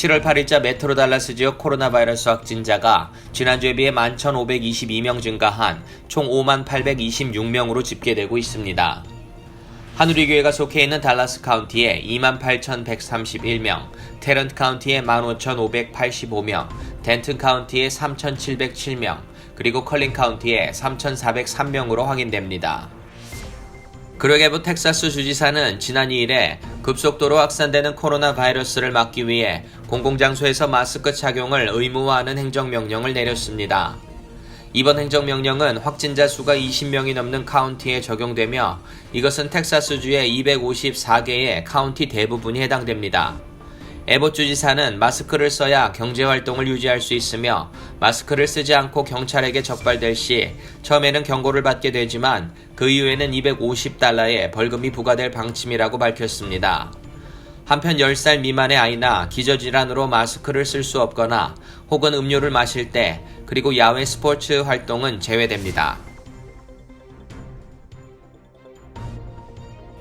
7월 8일자 메트로 달라스 지역 코로나 바이러스 확진자가 지난주에 비해 11,522명 증가한 총 5826명으로 집계되고 있습니다. 한우리교회가 속해 있는 달라스 카운티에 28,131명, 테런트 카운티에 15,585명, 덴튼 카운티에 3,707명, 그리고 컬린 카운티에 3,403명으로 확인됩니다. 그레게브 텍사스 주지사는 지난 2일에 급속도로 확산되는 코로나 바이러스를 막기 위해 공공장소에서 마스크 착용을 의무화하는 행정명령을 내렸습니다. 이번 행정명령은 확진자 수가 20명이 넘는 카운티에 적용되며 이것은 텍사스주의 254개의 카운티 대부분이 해당됩니다. 에봇 주지사는 마스크를 써야 경제활동을 유지할 수 있으며 마스크를 쓰지 않고 경찰에게 적발될 시 처음에는 경고를 받게 되지만 그 이후에는 250달러의 벌금이 부과될 방침이라고 밝혔습니다. 한편 10살 미만의 아이나 기저질환으로 마스크를 쓸 수 없거나 혹은 음료를 마실 때 그리고 야외 스포츠 활동은 제외됩니다.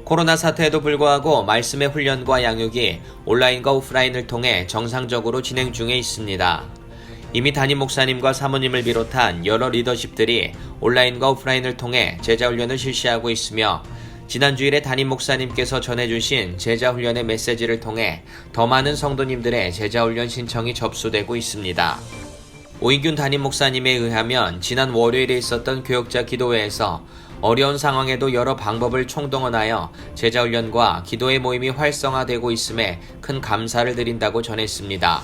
코로나 사태에도 불구하고 말씀의 훈련과 양육이 온라인과 오프라인을 통해 정상적으로 진행 중에 있습니다. 이미 담임 목사님과 사모님을 비롯한 여러 리더십들이 온라인과 오프라인을 통해 제자훈련을 실시하고 있으며 지난 주일에 담임 목사님께서 전해주신 제자훈련의 메시지를 통해 더 많은 성도님들의 제자훈련 신청이 접수되고 있습니다. 오인균 담임 목사님에 의하면 지난 월요일에 있었던 교역자 기도회에서 어려운 상황에도 여러 방법을 총동원하여 제자훈련과 기도의 모임이 활성화되고 있음에 큰 감사를 드린다고 전했습니다.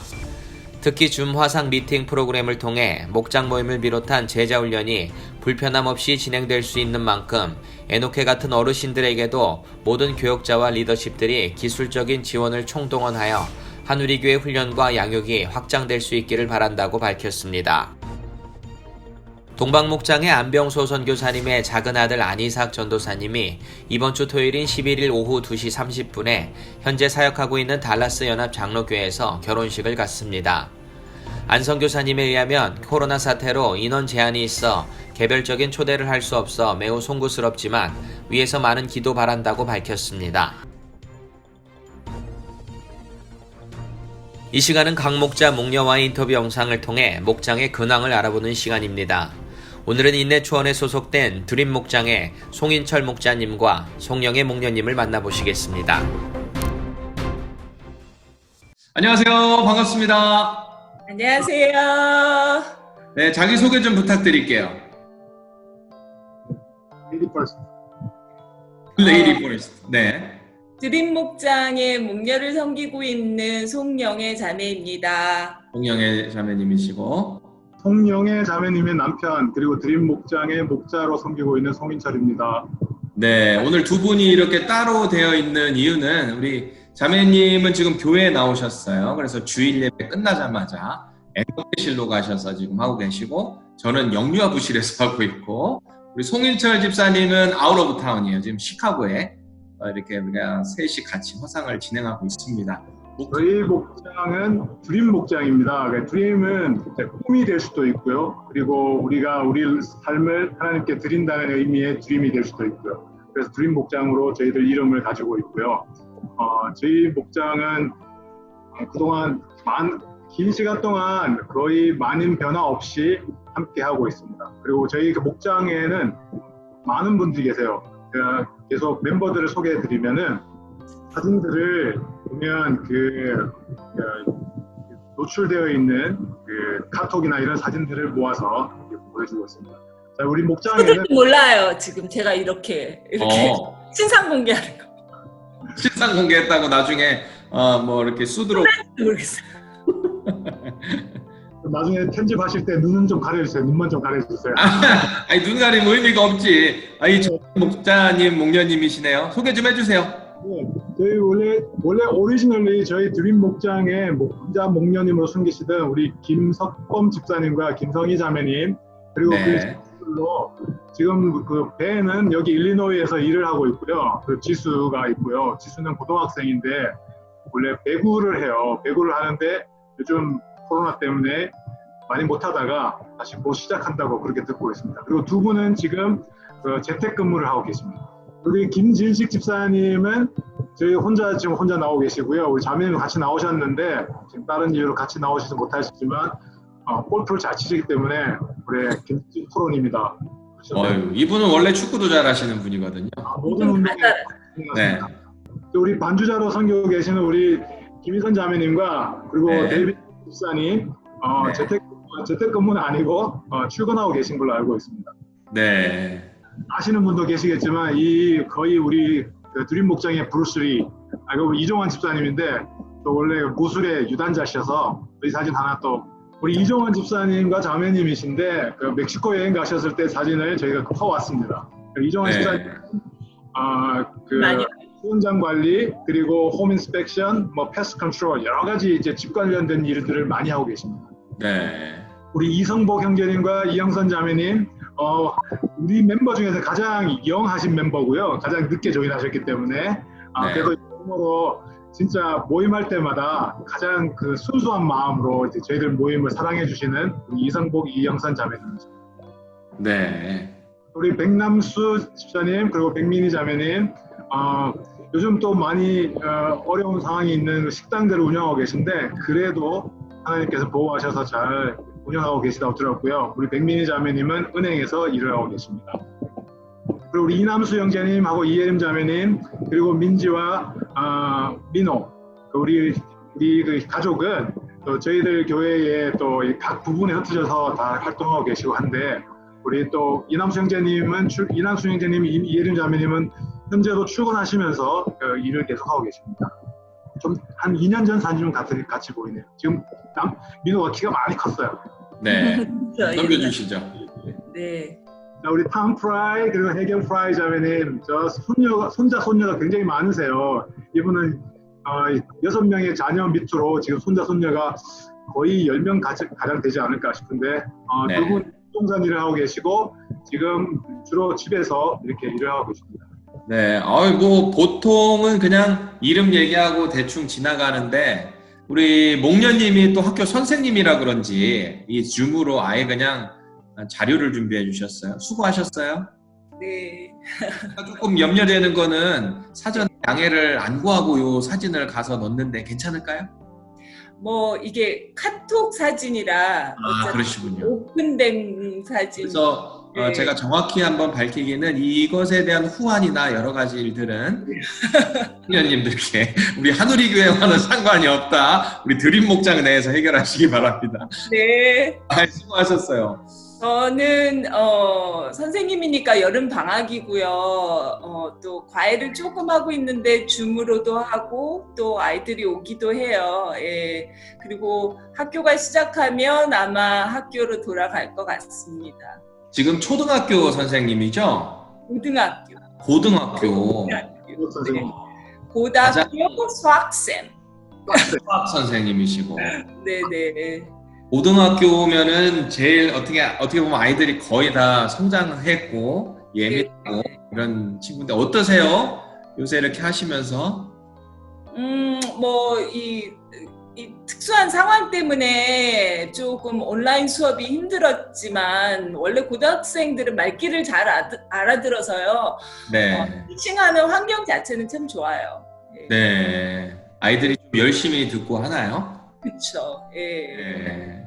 특히 줌 화상 미팅 프로그램을 통해 목장 모임을 비롯한 제자훈련이 불편함 없이 진행될 수 있는 만큼 에노케 같은 어르신들에게도 모든 교역자와 리더십들이 기술적인 지원을 총동원하여 한우리교회 훈련과 양육이 확장될 수 있기를 바란다고 밝혔습니다. 동방목장의 안병소 선교사님의 작은 아들 안이삭 전도사님이 이번 주 토요일인 11일 오후 2시 30분에 현재 사역하고 있는 달라스 연합 장로교회에서 결혼식을 갖습니다. 안 선교사님에 의하면 코로나 사태로 인원 제한이 있어 개별적인 초대를 할 수 없어 매우 송구스럽지만 위에서 많은 기도 바란다고 밝혔습니다. 이 시간은 각 목자 목녀와의 인터뷰 영상을 통해 목장의 근황을 알아보는 시간입니다. 오늘은 인내초원에 소속된 드림 목장의 송인철 목자님과 송영의 목녀님을 만나보시겠습니다. 안녕하세요. 반갑습니다. 안녕하세요. 네, 자기 소개 좀 부탁드릴게요. 레이디 퍼스트. 레이디 포레스트. 네. 드림 목장의 목녀를 섬기고 있는 송영애 자매입니다. 동영의 자매님이시고. 송영의 자매님의 남편 그리고 드림 목장의 목자로 섬기고 있는 송인철입니다. 네, 오늘 두 분이 이렇게 따로 되어 있는 이유는 우리 자매님은 지금 교회에 나오셨어요. 그래서 주일 예배 끝나자마자 앵커실로 가셔서 지금 하고 계시고 저는 영유아 부실에서 하고 있고 우리 송인철 집사님은 아웃 오브 타운이에요. 지금 시카고에 어, 이렇게 우리가 셋이 같이 화상을 진행하고 있습니다. 저희 목장은 드림 목장입니다. 그러니까 드림은 꿈이 될 수도 있고요. 그리고 우리가 우리 삶을 하나님께 드린다는 의미의 드림이 될 수도 있고요. 그래서 드림 목장으로 저희들 이름을 가지고 있고요. 어, 저희 목장은 어, 그동안 많, 긴 시간 동안 거의 많은 변화 없이 함께 하고 있습니다. 그리고 저희 그 목장에는 많은 분들이 계세요. 제가 계속 멤버들을 소개해 드리면은 사진들을 보면 그, 그 노출되어 있는 그 카톡이나 이런 사진들을 모아서 보여주고 있습니다. 자, 우리 목장에는 몰라요. 지금 제가 이렇게 이렇게 어, 신상 공개하는 거 실상 공개했다고 나중에 어, 뭐 이렇게 수두로 모르겠어요. 나중에 편집하실 때 눈은 좀 가려주세요. 눈만 좀 가려주세요. 아니 눈 가리면 의미가 없지. 아이 저 목자님 목녀님이시네요. 소개 좀 해주세요. 네, 저희 원래 원래 오리지널리 저희 드림 목장의 목자 목녀님으로 숨기시던 우리 김석범 집사님과 김성희 자매님 그리고 그 네. 친구들로 지금 그 배는 여기 일리노이에서 일을 하고 있고요. 그 지수가 있고요. 지수는 고등학생인데 원래 배구를 해요. 배구를 하는데 요즘 코로나 때문에 많이 못하다가 다시 곧 시작한다고 그렇게 듣고 있습니다. 그리고 두 분은 지금 그 재택근무를 하고 계십니다. 우리 김진식 집사님은 저희 혼자 지금 혼자 나오고 계시고요. 우리 자매님 같이 나오셨는데 지금 다른 이유로 같이 나오시지 못하시지만 어, 골프를 잘 치시기 때문에 우리 김진 프로님이다. 어휴, 이분은 원래 축구도 잘 하시는 분이거든요. 모든 운동에 네. 또 우리 반주자로 섬기고 계시는 우리 김희선 자매님과 그리고 네. 데이비드 집사님 어, 네. 재택 재택근무는 아니고 어, 출근하고 계신 걸로 알고 있습니다. 네. 아시는 분도 계시겠지만 이 거의 우리 그 드림 목장의 브루스리 아 이거 이종환 집사님인데 또 원래 무술의 유단자셔서 이 사진 하나 또 우리 이종환 집사님과 자매님이신데 그 멕시코 여행 가셨을 때 사진을 저희가 퍼왔습니다. 이종환 네. 집사님 아그 수영장 관리 그리고 홈 인스펙션 뭐 패스 컨트롤 여러 가지 이제 집 관련된 일들을 많이 하고 계십니다. 네. 우리 이성복 형제님과 이영선 자매님, 어, 우리 멤버 중에서 가장 영하신 멤버고요. 가장 늦게 조인하셨기 때문에, 아, 네. 그래도 여러모로 진짜 모임할 때마다 가장 그 순수한 마음으로 이제 저희들 모임을 사랑해 주시는 우리 이성복, 이영선 자매님입니다. 네. 우리 백남수 집사님 그리고 백민희 자매님 어, 요즘 또 많이 어, 어려운 상황이 있는 식당들을 운영하고 계신데 그래도 하나님께서 보호하셔서 잘 운영하고 계시다고 들었고요. 우리 백민희 자매님은 은행에서 일을 하고 계십니다. 그리고 우리 이남수 형제님하고 이예림 자매님 그리고 민지와 아, 민호 그 우리 우리 그 가족은 또 저희들 교회에 또 각 부분에 흩어져서 다 활동하고 계시고 한데 우리 또 이남수 형제님은 출, 이남수 형제님, 이- 이예림 자매님은 현재도 출근하시면서 그 일을 계속하고 계십니다. 좀 한 2년 전 사진 좀 같이, 같이 보이네요. 지금 남, 민호가 키가 많이 컸어요. 네. 넘겨주시죠. 네. 자, 우리 탐 프라이 그리고 해경 프라이 자매님, 저 손녀가 손자 손녀가 굉장히 많으세요. 이분은 어, 여섯 명의 자녀 밑으로 지금 손자 손녀가 거의 10명 가장, 가량 되지 않을까 싶은데 어, 네. 두분 부동산 일을 하고 계시고 지금 주로 집에서 이렇게 일을 하고 계십니다. 네, 뭐 보통은 그냥 이름 얘기하고 대충 지나가는데 우리 목련님이 또 학교 선생님이라 그런지 이 줌으로 아예 그냥 자료를 준비해 주셨어요. 수고하셨어요. 네. 조금 염려되는 거는 사전 양해를 안 구하고 요 사진을 가서 넣는데 괜찮을까요? 뭐 이게 카톡 사진이라 아 그러시군요. 오픈된 사진. 그래서 어, 네. 제가 정확히 한번 밝히기는 이것에 대한 후환이나 여러 가지 일들은 학년님들께 우리 한우리 교회와는 상관이 없다. 우리 드림 목장 내에서 해결하시기 바랍니다. 네. 아, 수고하셨어요. 저는 어, 선생님이니까 여름 방학이고요. 어, 또 과외를 조금 하고 있는데 줌으로도 하고 또 아이들이 오기도 해요. 예. 그리고 학교가 시작하면 아마 학교로 돌아갈 것 같습니다. 지금 초등학교 선생님이죠? 고등학교. 고등학교 고등학교. 선생님. 네. 고등학교 수학생. 수학 선생님이시고 네네. 고등학교 오면은 제일 어떻게 어떻게 보면 아이들이 거의 다 성장했고 예민하고 이런 친구인데 어떠세요? 요새 이렇게 하시면서 음, 뭐, 이, 이 특수한 상황 때문에 조금 온라인 수업이 힘들었지만, 원래 고등학생들은 말귀를 잘 알아들어서요. 네. 티칭하는 환경 자체는 참 좋아요. 예. 네. 아이들이 좀 열심히 듣고 하나요? 그쵸. 예. 네.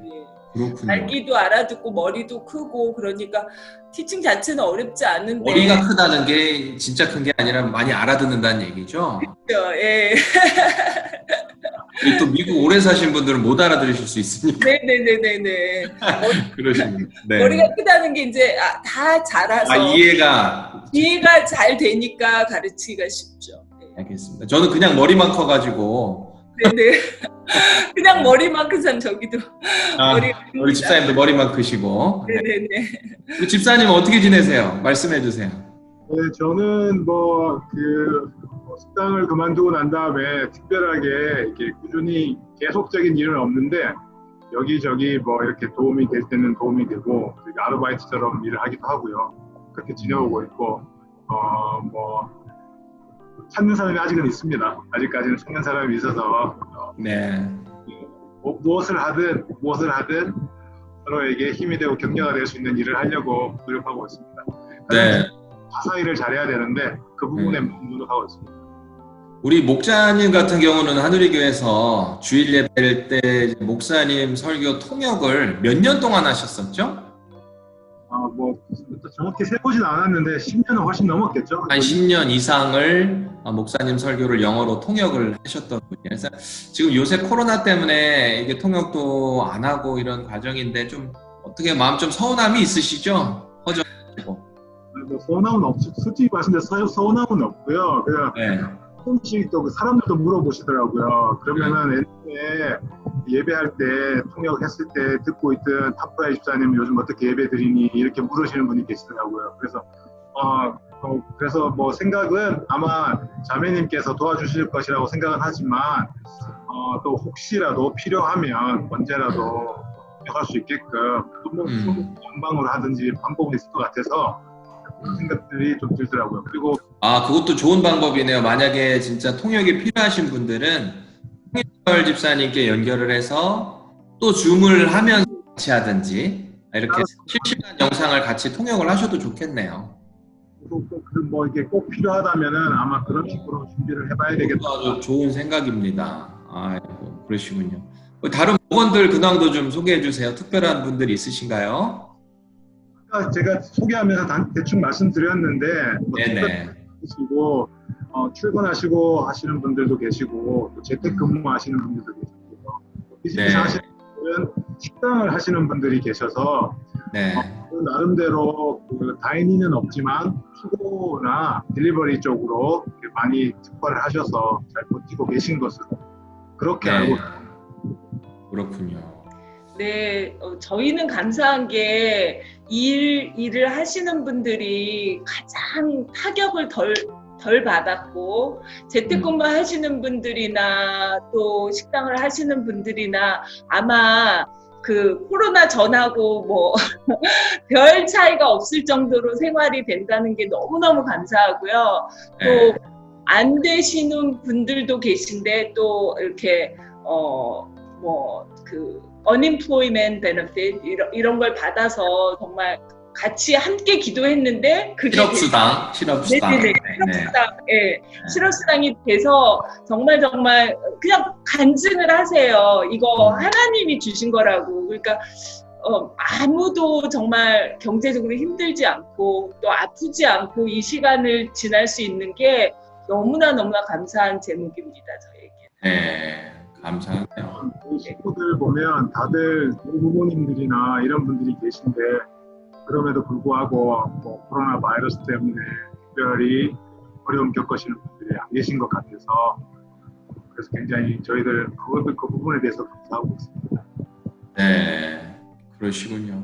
예. 그렇군요. 말귀도 알아듣고 머리도 크고 그러니까 티칭 자체는 어렵지 않은데. 머리가 크다는 게 진짜 큰 게 아니라 많이 알아듣는다는 얘기죠. 그쵸, 예. 또 미국 오래 사신 분들은 못 알아들으실 수 있으니까 네네네네네. 머리, 그러시면 네. 머리가 크다는 게 이제 아, 다 자라서. 아 이해가 이해가 잘 되니까 가르치기가 쉽죠. 알겠습니다. 저는 그냥 머리만 커가지고 네네. 그냥 머리만 큰 사람 저기도 아, 큽니다. 우리 집사님도 머리만 크시고 네. 네네 네. 우리 집사님 어떻게 지내세요? 말씀해 주세요. 네, 저는 뭐 그 식당을 그만두고 난 다음에 특별하게 이렇게 꾸준히 계속적인 일은 없는데 여기저기 뭐 이렇게 도움이 될 때는 도움이 되고 아르바이트처럼 일을 하기도 하고요. 그렇게 지내오고 있고 어뭐 찾는 사람이 아직은 있습니다. 아직까지는 찾는 사람이 있어서 어, 네. 뭐- 무엇을 하든 무엇을 하든 서로에게 힘이 되고 격려가 될 수 있는 일을 하려고 노력하고 있습니다. 네. 가사 일을 잘해야 되는데 그 부분에 음. 노력하고 있습니다. 우리 목자님 같은 경우는 하누리교에서 주일 예배를 때 목사님 설교 통역을 몇 년 동안 하셨었죠? 아, 뭐 정확히 세보진 않았는데 10년은 훨씬 넘었겠죠. 한 10년 이상을 어, 목사님 설교를 영어로 통역을 하셨던 분이에요. 그래서 지금 요새 코로나 때문에 이게 통역도 안 하고 이런 과정인데 좀 어떻게 마음 좀 서운함이 있으시죠? 허전하고. 뭐 서운함은 없죠. 솔직히 말씀드려 서 서운함은 없고요. 그냥 네. 조금씩 또 그 사람들도 물어보시더라고요. 그러면은 옛날에 예배할 때 통역했을 때 듣고 있던 타프라이 집사님 요즘 어떻게 예배 드리니 이렇게 물으시는 분이 계시더라고요. 그래서 어, 어, 그래서 뭐 생각은 아마 자매님께서 도와주실 것이라고 생각은 하지만 어, 또 혹시라도 필요하면 언제라도 할수 있게끔 뭐 음. 영방으로 하든지 방법은 있을 것 같아서 그런 생각들이 좀 들더라고요. 그리고 아, 그것도 좋은 방법이네요. 만약에 진짜 통역이 필요하신 분들은 통일 집사님께 연결을 해서 또 줌을 하면서 같이 하든지 이렇게 실시간 영상을 같이 통역을 하셔도 좋겠네요. 뭐 이게 꼭 필요하다면은 아마 그런 식으로 준비를 해봐야 되겠다. 아주 좋은 생각입니다. 아이고, 그러시군요. 뭐 다른 목원들 근황도 좀 소개해 주세요. 특별한 분들이 있으신가요? 아까 제가 소개하면서 단- 대충 말씀드렸는데 뭐 네네. 계시고 어, 출근하시고 하시는 분들도 계시고 또 재택근무 하시는 분들도 계시고 또 비즈니스 네. 하시는 분들은 식당을 하시는 분들이 계셔서 네. 그 나름대로 그 다이닝은 없지만 투고나 딜리버리 쪽으로 많이 특화를 하셔서 잘 버티고 계신 것으로 그렇게 알고 네. 그렇군요. 네, 어, 저희는 감사한 게 일, 일을 하시는 분들이 가장 타격을 덜, 덜 받았고, 재택근무 하시는 분들이나 또 식당을 하시는 분들이나 아마 그 코로나 전하고 뭐 별 차이가 없을 정도로 생활이 된다는 게 너무너무 감사하고요. 네. 또안 되시는 분들도 계신데 또 이렇게 어 뭐 그 unemployment benefit 이런, 이런 걸 받아서 정말 같이 함께 기도했는데 그게 실업수당, 실업수당. 네네네. 실업수당. 예 실업수당이 돼서 정말 정말 그냥 간증을 하세요. 이거 하나님이 주신 거라고. 그러니까 어, 아무도 정말 경제적으로 힘들지 않고 또 아프지 않고 이 시간을 지날 수 있는 게 너무나 너무나 감사한 제목입니다 저에게. 네. 감사하네요. 이 식구들 보면 다들 부모님들이나 이런 분들이 계신데 그럼에도 불구하고 뭐 코로나 바이러스 때문에 특별히 어려움 겪으시는 분들이 안 계신 것 같아서 그래서 굉장히 저희들 그, 그 부분에 대해서 감사하고 있습니다. 네. 그러시군요.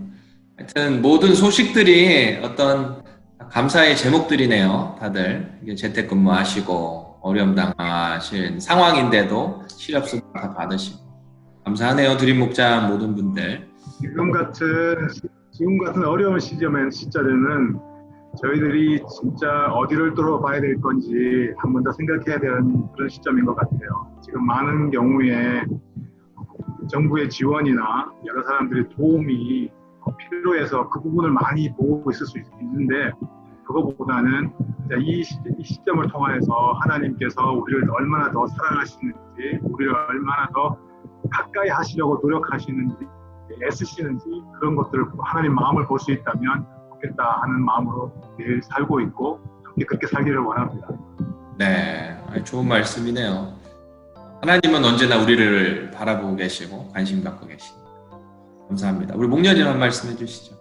하여튼 모든 소식들이 어떤 감사의 제목들이네요. 다들 이게 재택근무 하시고 어려움 당하신 상황인데도 실업수당 다 받으시고 감사하네요. 드림 목장 모든 분들. 지금 같은 지금 같은 어려운 시점엔 시절에는 저희들이 진짜 어디를 뚫어봐야 될 건지 한 번 더 생각해야 되는 그런 시점인 것 같아요. 지금 많은 경우에 정부의 지원이나 여러 사람들의 도움이 필요해서 그 부분을 많이 보고 있을 수 있는데 그거보다는 이, 시, 시점을 통해서 하나님께서 우리를 얼마나 더 사랑하시는지 우리를 얼마나 더 가까이 하시려고 노력하시는지 애쓰시는지 그런 것들을 하나님 마음을 볼 수 있다면 좋겠다 하는 마음으로 매일 살고 있고 함께 그렇게 살기를 원합니다. 네, 좋은 말씀이네요. 하나님은 언제나 우리를 바라보고 계시고 관심 갖고 계십니다. 감사합니다. 우리 목련님 한 말씀 해주시죠.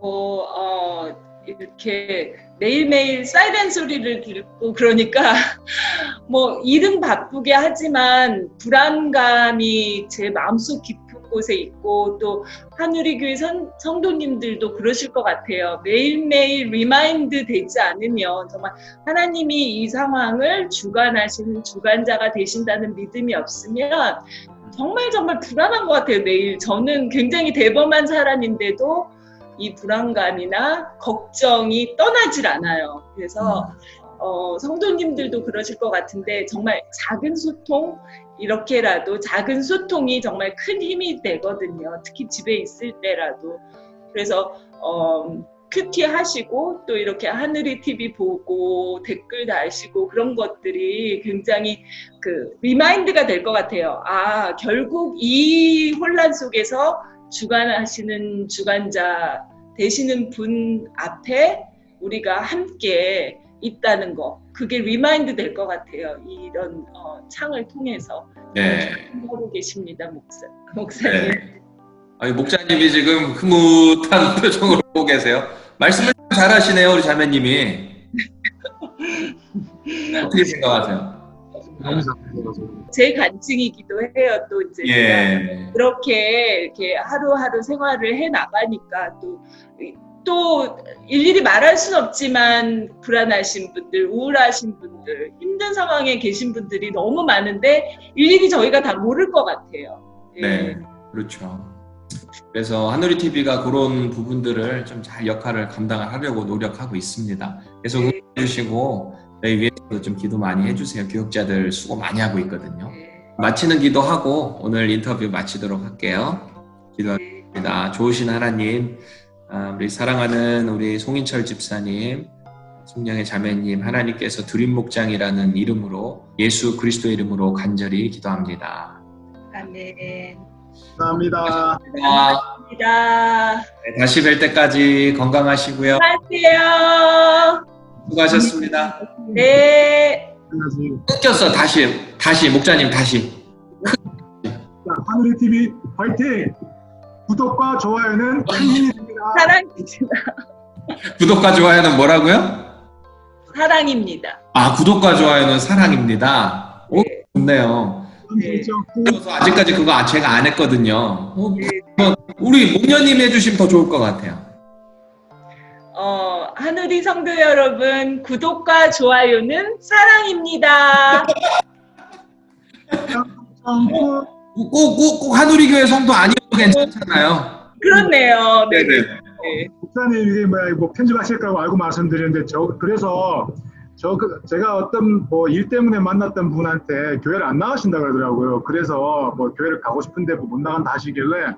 뭐, 어, 이렇게 매일매일 사이렌 소리를 듣고 그러니까 뭐 일은 바쁘게 하지만 불안감이 제 마음속 깊은 곳에 있고 또 하누리 교회 선, 성도님들도 그러실 것 같아요. 매일매일 리마인드 되지 않으면 정말 하나님이 이 상황을 주관하시는 주관자가 되신다는 믿음이 없으면 정말 정말 불안한 것 같아요. 매일 저는 굉장히 대범한 사람인데도 이 불안감이나 걱정이 떠나질 않아요. 그래서 어, 성도님들도 그러실 것 같은데 정말 작은 소통 이렇게라도 작은 소통이 정말 큰 힘이 되거든요. 특히 집에 있을 때라도. 그래서 어, 큐티 하시고 또 이렇게 하늘이 TV 보고 댓글 달시고 그런 것들이 굉장히 그 리마인드가 될 것 같아요. 아 결국 이 혼란 속에서 주관하시는 주관자 되시는 분 앞에 우리가 함께 있다는 거 그게 리마인드 될 것 같아요. 이런 어, 창을 통해서 네. 하고 계십니다, 목사 목사님. 네. 아니, 목자님이 지금 흐뭇한 표정으로 보고 계세요. 말씀을 잘하시네요, 우리 자매님이. 어떻게 생각하세요? 잘해요. 제 간증이기도 해요. 또 이제 예. 그렇게 이렇게 하루하루 생활을 해 나가니까 또, 또 일일이 말할 순 없지만 불안하신 분들, 우울하신 분들, 힘든 상황에 계신 분들이 너무 많은데 일일이 저희가 다 모를 것 같아요. 예. 네, 그렇죠. 그래서 하늘이 TV가 그런 부분들을 좀 잘 역할을 감당을 하려고 노력하고 있습니다. 계속 네. 응원해 주시고 저희 위해서도 좀 기도 많이 해주세요. 교육자들 수고 많이 하고 있거든요. 네. 마치는 기도하고 오늘 인터뷰 마치도록 할게요. 기도하겠습니다. 좋으신 하나님, 아, 우리 사랑하는 우리 송인철 집사님, 성령의 자매님, 하나님께서 두림 목장이라는 이름으로 예수 그리스도의 이름으로 간절히 기도합니다. 아멘. 감사합니다. 아, 감사합니다. 네, 다시 뵐 때까지 건강하시고요. 안녕하세요. 수고하셨습니다. 네. 안녕하세요. 끊겼어. 다시 다시 목자님 다시. 자, 하늘의 TV 화이팅! 구독과 좋아요는 힘이 됩니다. 사랑입니다. 구독과 좋아요는 뭐라고요? 사랑입니다. 아 구독과 좋아요는 사랑입니다. 오 좋네요. 네. 그래서 아직까지 그거 제가 안 했거든요. 어, 우리 목녀님 해주시면 더 좋을 것 같아요. 어, 하늘이 성도 여러분, 구독과 좋아요는 사랑입니다. 꼭, 꼭, 꼭 한우리 교회 성도 아니어도 괜찮잖아요. 그렇네요. 네. 네네. 네. 목사님 이게 뭐야 뭐 편집하실까고 알고 말씀드리는데 저 그래서 저 그- 제가 어떤 뭐 일 때문에 만났던 분한테 교회를 안 나가신다 그러더라고요. 그래서 뭐 교회를 가고 싶은데 뭐못 나간다 하시길래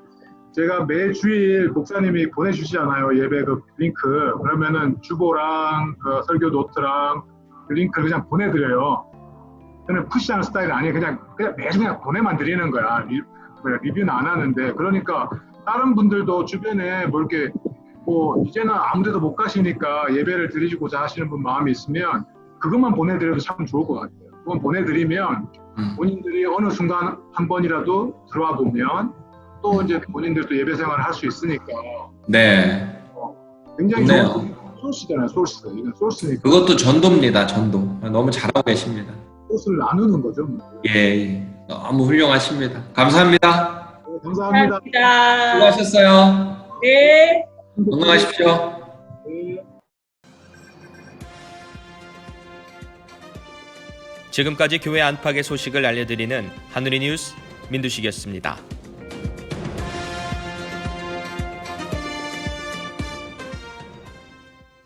제가 매 주일 목사님이 보내주시잖아요 예배 그 링크 그러면은 주보랑 그 설교 노트랑 그 링크를 그냥 보내드려요. 저는 푸시하는 스타일이 아니에요. 그냥 그냥 매주 그냥 보내만 드리는 거야. 리, 뭐야, 리뷰는 안 하는데 그러니까 다른 분들도 주변에 뭐 이렇게 뭐 이제는 아무데도 못 가시니까 예배를 드리고자 하시는 분 마음이 있으면 그것만 보내드려도 참 좋을 것 같아요. 그건 보내드리면 음. 본인들이 어느 순간 한 번이라도 들어와 보면 또 이제 본인들도 예배 생활을 할 수 있으니까 네. 굉장히 좋네요. 좋은 소스잖아요, 소스. 이건 소스니까 그것도 전도입니다. 전도. 너무 잘하고 계십니다. 소스를 나누는 거죠. 뭐. 예, 예. 너무 훌륭하십니다. 감사합니다. 네, 감사합니다. 감사합니다. 수고하셨어요. 네. 건강하십시오. 네. 지금까지 교회 안팎의 소식을 알려드리는 하늘의 뉴스 민두식이었습니다.